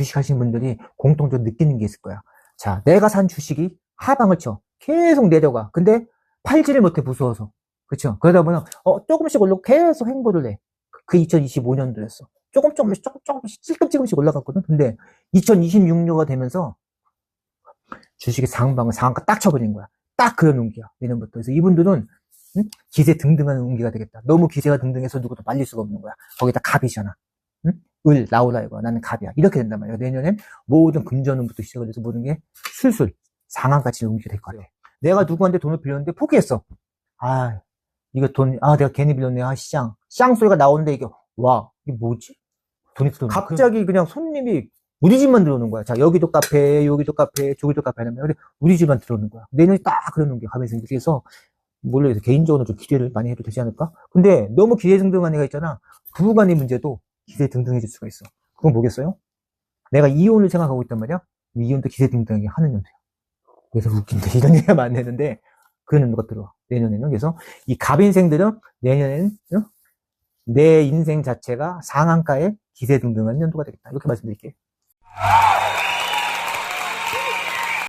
주식 하시는 분들이 공통적으로 느끼는 게 있을 거야. 자, 내가 산 주식이 하방을 쳐. 계속 내려가. 근데 팔지를 못해 무서워서. 그쵸? 그러다 보면, 어, 조금씩 올라고 계속 행보를 해. 그 2025년도였어. 조금 조금씩 조금 조금씩 찔끔찔끔씩 올라갔거든. 근데 2026년가 되면서 주식의 상방을 상한가 딱 쳐버린 거야. 딱 그런 운기야. 내년부터. 그래서 이분들은 응? 기세 등등한 운기가 되겠다. 너무 기세가 등등해서 누구도 말릴 수가 없는 거야. 거기다 갑이잖아. 응? 을 나오라 이거. 나는 갑이야. 이렇게 된단 말이야. 내년엔 모든 금전운부터 시작을 해서 모든 게 술술 상한가치 운기가 될 거야. 내가 누구한테 돈을 빌렸는데 포기했어. 아, 이거 돈, 아, 내가 괜히 빌렸네. 아, 시장. 시장 소리가 나오는데 이게, 와, 이게 뭐지? 돈이 들어오는 갑자기 그냥 손님이 우리 집만 들어오는 거야. 자, 여기도 카페, 여기도 카페, 저기도 카페 하면, 근데 우리 집만 들어오는 거야. 내년에 딱 그러는 게 가면서 그래서, 물론 개인적으로 좀 기대를 많이 해도 되지 않을까? 근데 너무 기대 등등한 애가 있잖아. 부부간의 문제도 기대 등등해질 수가 있어. 그건 뭐겠어요? 내가 이혼을 생각하고 있단 말이야? 이혼도 기대 등등하게 하는 연도야. 그래서 웃긴데, 이런 얘기가 많았는데, 그런 연도가 들어와. 내년에는. 그래서 이 갑인생들은 내년에는, 어? 내 인생 자체가 상한가에 기세 등등한 연도가 되겠다. 이렇게 말씀드릴게요.